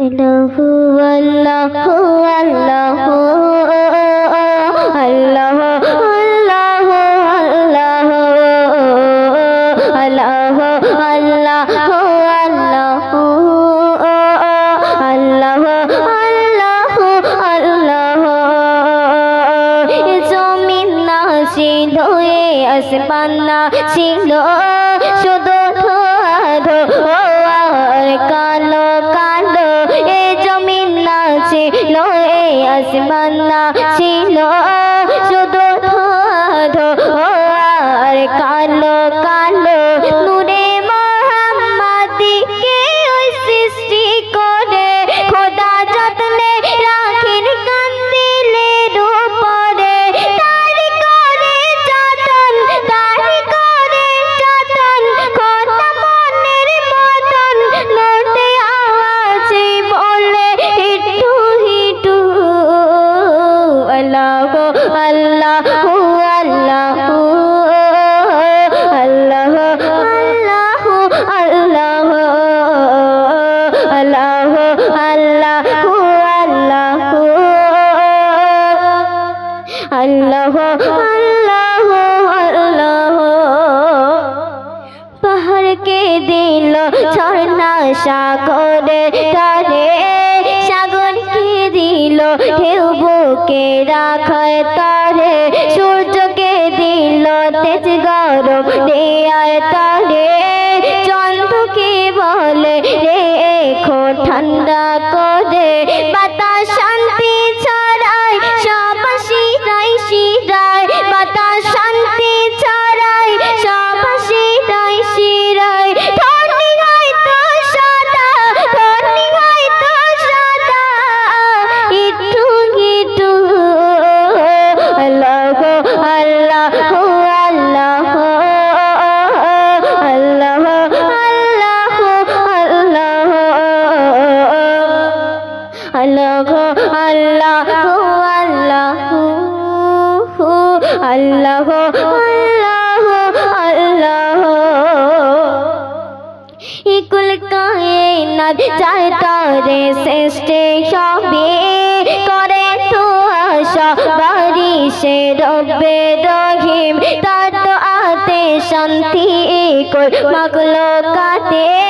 আল্লাহু আল্লাহু আল্লাহু আল্লাহু আল্লাহু আল্লাহু আল্লাহু আল্লাহু আল্লাহু আল্লাহু আল্লাহু জমিন না ছিল আসমান না ছিল শুধু মানা ছিল শুধু ধো আর কালো আল্লাহ আল্লাহ আল্লাহ আল্লাহ আল্লাহ পাহাড়কে দিল ঝর্ণা সাগরে তারে সাগরকে দিল ঢেউ বুকে রাখায় তারে, সূর্যকে দিল তেজ গরম দেয়ার তারে। আল্লাহ তারে সবে করে তো আশা রব্বে রহিম। তার তো আতে শান্তি কাতে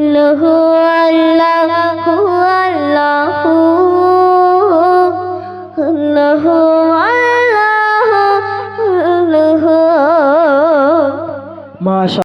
আল্লাহু আল্লাহু আল্লাহু আল্লাহু আল্লাহু আল্লাহু। মাশা